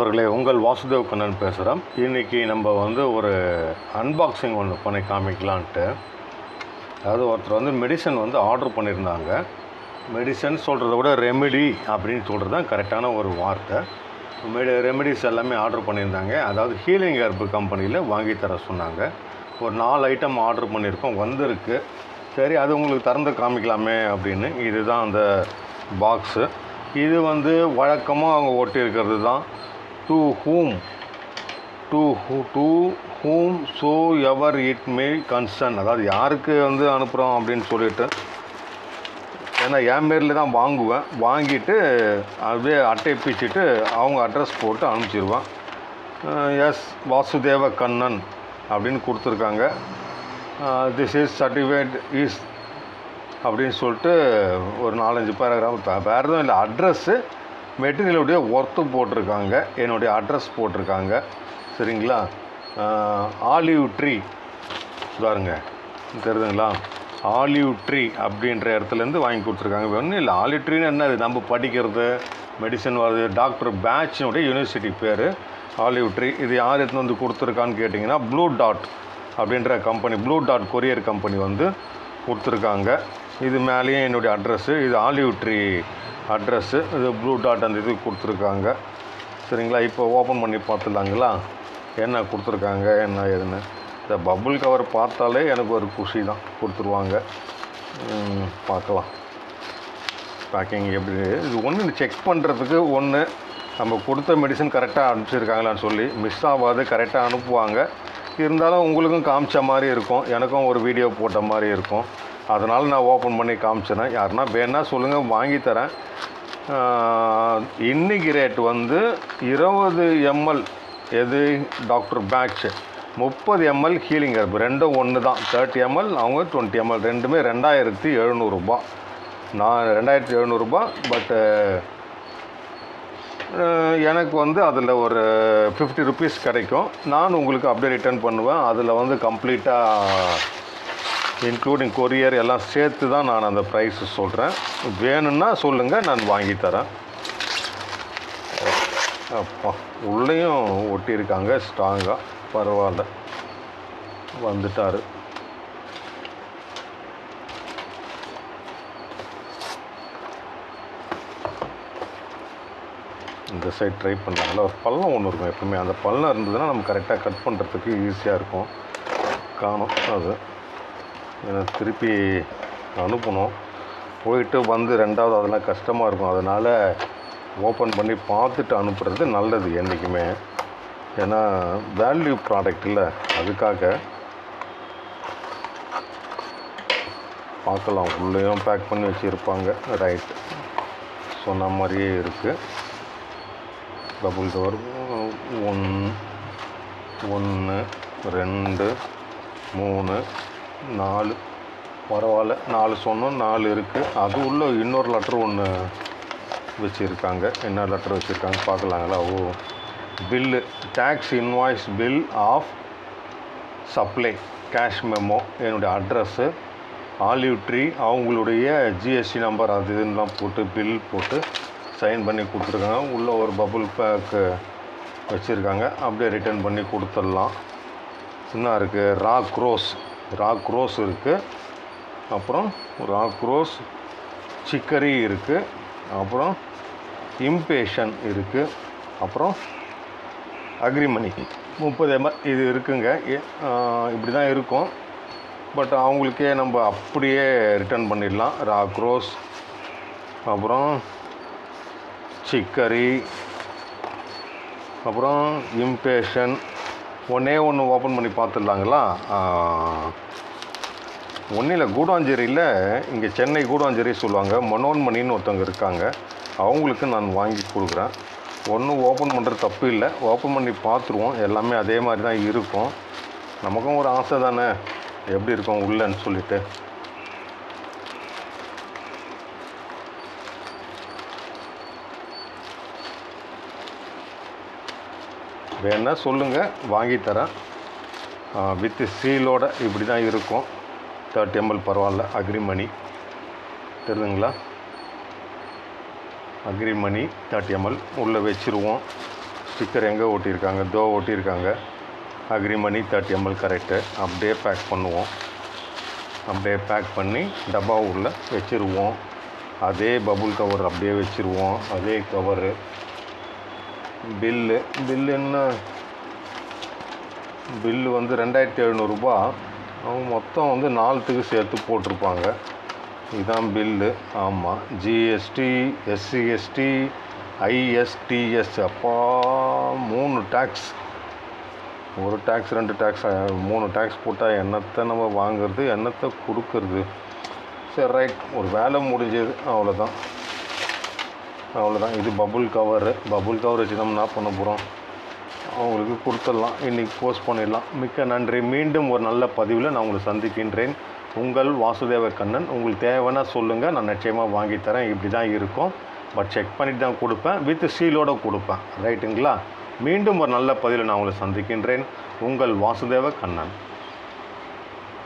நண்பர்களே உங்கள் வாசுதேவ் கண்ணன் பேசுகிறேன் இன்றைக்கி நம்ம வந்து ஒரு அன்பாக்சிங் ஒன்று பண்ணி காமிக்கலான்ட்டு. அதாவது ஒருத்தர் வந்து மெடிசன் வந்து ஆர்டர் பண்ணியிருந்தாங்க. மெடிசன் சொல்கிறத விட ரெமெடி அப்படின்னு சொல்கிறது தான் கரெக்டான ஒரு வார்த்தை. மெடி ரெமெடிஸ் எல்லாமே ஆர்டர் பண்ணியிருந்தாங்க. அதாவது ஹீலிங் ஹெர்பு கம்பெனியில் வாங்கி தர சொன்னாங்க. ஒரு நாலு ஐட்டம் ஆர்டர் பண்ணியிருக்கோம். வந்திருக்கு. சரி அது உங்களுக்கு திறந்து காமிக்கலாமே அப்படின்னு. இதுதான் அந்த பாக்ஸு இது வந்து வழக்கமாக அவங்க ஒட்டியிருக்கிறது தான் to whom to who to whom soever it may concern அதாவது யாருக்கு வந்து அனுப்புகிறோம் அப்படின்னு சொல்லிட்டு ஏன்னா என் பேரில் தான் வாங்குவேன். வாங்கிட்டு அப்படியே அட்டை பிச்சுட்டு அவங்க அட்ரஸ் போட்டு அனுப்பிச்சிடுவேன் எஸ் வாசுதேவ கண்ணன் அப்படின்னு கொடுத்துருக்காங்க. திஸ் இஸ் சர்டிஃபிகேட் இஸ் அப்படின்னு சொல்லிட்டு ஒரு நாலஞ்சு பேராகிராம் வேறு எதுவும் இல்லை. அட்ரஸ்ஸு மெட்டீரியலுடைய ஒர்த்து போட்டிருக்காங்க. என்னுடைய அட்ரஸ் போட்டிருக்காங்க. சரிங்களா? ஆலிவ் ட்ரீ பாருங்க. தெரியுதுங்களா? ஆலிவ் ட்ரீ அப்படின்ற இடத்துலேருந்து வாங்கி கொடுத்துருக்காங்க. ஒன்றும் இல்லை ஆலிவ் ட்ரீன்னு என்னது நம்ம படிக்கிறது மெடிசன் வருது டாக்டர் பேட்சினுடைய யூனிவர்சிட்டி பேர். ஆலிவ் ட்ரீ இது யார் எடுத்துன்னு வந்து கொடுத்துருக்கான்னு கேட்டிங்கன்னா ப்ளூ டாட் அப்படின்ற company blue dot courier company வந்து கொடுத்துருக்காங்க. இது மேலேயும் என்னுடைய அட்ரஸ்ஸு இது ஆலிவ் ட்ரீ அட்ரஸ்ஸு இது ப்ளூ டாட் அந்த இது கொடுத்துருக்காங்க. சரிங்களா? இப்போ ஓப்பன் பண்ணி பார்த்துலாங்களா என்ன கொடுத்துருக்காங்க? என்ன ஏதுன்னு. இந்த பபுள் கவர் பார்த்தாலே எனக்கு ஒரு குஷி தான். கொடுத்துருவாங்க. பார்க்கலாம். பேக்கிங் எப்படி? இது ஒன்று செக் பண்ணுறதுக்கு ஒன்று நம்ம கொடுத்த மெடிசன் கரெக்டாக அனுப்பிச்சிருக்காங்களான்னு சொல்லி மிஸ் ஆகாது கரெக்டாக அனுப்புவாங்க. இருந்தாலும் உங்களுக்கும் காமிச்ச மாதிரி இருக்கும். எனக்கும் ஒரு வீடியோ போட்ட மாதிரி இருக்கும். அதனால் நான் ஓப்பன் பண்ணி காமிச்சிடறேன் யாருன்னா வேணால் சொல்லுங்கள் வாங்கித்தரேன் இன்னைக்கு ரேட் வந்து இருபது எம்எல் எது? டாக்டர் பேக்ஸு முப்பது எம்எல் ஹீலிங் ஹெர்ப் ரெண்டும் ஒன்று தான் தேர்ட்டி எம்எல் அவங்க டுவெண்ட்டி எம்எல் ரெண்டுமே ரெண்டாயிரத்தி எழுநூறுபா நான் ரெண்டாயிரத்தி எழுநூறுபா பட்டு எனக்கு வந்து அதில் ஒரு ஃபிஃப்டி ருபீஸ் கிடைக்கும். நான் உங்களுக்கு அப்படியே ரிட்டர்ன் பண்ணுவேன். அதில் வந்து கம்ப்ளீட்டாக இன்க்ளூடிங் கொரியர் எல்லாம் சேர்த்து தான் நான் அந்த ப்ரைஸ் சொல்கிறேன் வேணும்னா சொல்லுங்கள் நான் வாங்கி தரேன். அப்பா உள்ளேயும் ஒட்டியிருக்காங்க ஸ்ட்ராங்காக பரவாயில்ல. வந்துட்டார். இந்த சைட் ட்ரை பண்ணாங்களா ஒரு பள்ளம் ஒன்று இருக்கும் எப்பவுமே. அந்த பள்ளம் இருந்ததுன்னா நம்ம கரெக்டாக கட் பண்ணுறதுக்கு ஈஸியாக இருக்கும். காணும் அது. திருப்பி அனுப்பணும். போயிட்டு வந்து ரெண்டாவது அதெல்லாம் கஷ்டமாக இருக்கும். அதனால் ஓப்பன் பண்ணி பார்த்துட்டு அனுப்புறது நல்லது என்றைக்குமே. ஏன்னா வேல்யூ ப்ராடக்ட் இல்லை அதுக்காக பார்க்கலாம். உள்ளேயும் பேக் பண்ணி வச்சுருப்பாங்க. ரைட் சொன்ன மாதிரியே இருக்குது டபுள் டோர் ஒன் ஒன்று ரெண்டு மூணு நாலு. பரவாயில்ல. நாலு சொன்னோம் நாலு இருக்குது அது உள்ள இன்னொரு லெட்டர் ஒன்று வச்சுருக்காங்க. என்ன லெட்டர் வச்சுருக்காங்க பார்க்கலாங்களா? ஓ bill tax invoice bill of supply cash memo என்னுடைய அட்ரஸ்ஸு ஆலிவ் ட்ரீ அவங்களுடைய ஜிஎஸ்டி நம்பர் அது இதுலாம் போட்டு பில் போட்டு சைன் பண்ணி கொடுத்துருக்காங்க. உள்ளே ஒரு பபுள் பேக்கு வச்சுருக்காங்க. அப்படியே ரிட்டர்ன் பண்ணி கொடுத்துடலாம். சின்ன இருக்குது ராக் ரோஸ் ராக் ரோஸ் இருக்குது அப்புறம் ராக் ரோஸ் சிக்கரி இருக்குது அப்புறம் இம்பேஷன் இருக்குது அப்புறம் அக்ரிமணி முப்பது எம்எல் இது இருக்குங்க. இப்படி தான் இருக்கும். பட் அவங்களுக்கே நம்ம அப்படியே ரிட்டர்ன் பண்ணிடலாம். ராக் ரோஸ் அப்புறம் சிக்கரி அப்புறம் இம்பேஷன். ஒன்றே ஒன்று ஓப்பன் பண்ணி பார்த்துடலாங்களா? ஒன்றும் இல்லை கூடாஞ்சேரியில் இங்கே சென்னை கூடாஞ்சேரி சொல்லுவாங்க. மனோன்மணின்னு ஒருத்தவங்க இருக்காங்க. அவங்களுக்கு நான் வாங்கி கொடுக்குறேன். ஒன்றும் ஓப்பன் பண்ணுறது தப்பு இல்லை. ஓப்பன் பண்ணி பார்த்துருவோம். எல்லாமே அதே மாதிரி தான் இருக்கும். நமக்கும் ஒரு ஆசை தானே. எப்படி இருக்கும் உள்ளன்னு சொல்லிட்டு. வேணால் சொல்லுங்கள் வாங்கித்தரேன் தரேன். சீலோட இப்படி தான் இருக்கும். தேர்ட்டி எம்எல் பரவாயில்ல. அக்ரிமணி தெரியுதுங்களா அக்ரிமணி தேர்ட்டி எம்எல் உள்ளே வச்சுருவோம். ஸ்டிக்கர் எங்கே ஓட்டியிருக்காங்க தோ ஓட்டியிருக்காங்க அக்ரிமணி தேர்ட்டி எம்எல் கரெக்டு அப்படியே பேக் பண்ணுவோம். அப்படியே பேக் பண்ணி டப்பா உள்ளே வச்சுருவோம். அதே பபுள் கவர் அப்படியே வச்சுருவோம். அதே கவரு பில்லு பில்லு என்ன? பில்லு வந்து ரெண்டாயிரத்தி எழுநூறுபா. அவங்க மொத்தம் வந்து நாலுத்துக்கு சேர்த்து போட்டிருப்பாங்க. இதுதான் பில்லு. ஆமாம் ஜிஎஸ்டி எஸ்சிஎஸ்டி ஐஎஸ்டிஎஸ் அப்பா மூணு டேக்ஸ் ஒரு டேக்ஸ் ரெண்டு டேக்ஸ் மூணு டேக்ஸ் போட்டால் என்னத்தை நம்ம வாங்குறது என்னத்தை கொடுக்கறது? சரி ரைட் ஒரு வேலை முடிஞ்சது. அவ்வளோதான் அவ்வளோதான் இது பபுள் கவரு பபுள் கவர் வச்சு நம்ம என்ன பண்ண போகிறோம் அவங்களுக்கு கொடுத்துடலாம். இன்றைக்கி போஸ்ட் பண்ணிடலாம். மிக்க நன்றி. மீண்டும் ஒரு நல்ல பதிவில் நான் உங்களை சந்திக்கின்றேன். உங்கள் வாசுதேவ கண்ணன் உங்களுக்கு தேவைன்னா சொல்லுங்கள் நான் நிச்சயமாக வாங்கித்தரேன் இப்படி தான் இருக்கும். பட் செக் பண்ணிட்டு தான் கொடுப்பேன். வித் சீலோடு கொடுப்பேன். ரைட்டுங்களா மீண்டும் ஒரு நல்ல பதிவில் நான் உங்களை சந்திக்கின்றேன். உங்கள் வாசுதேவ கண்ணன்.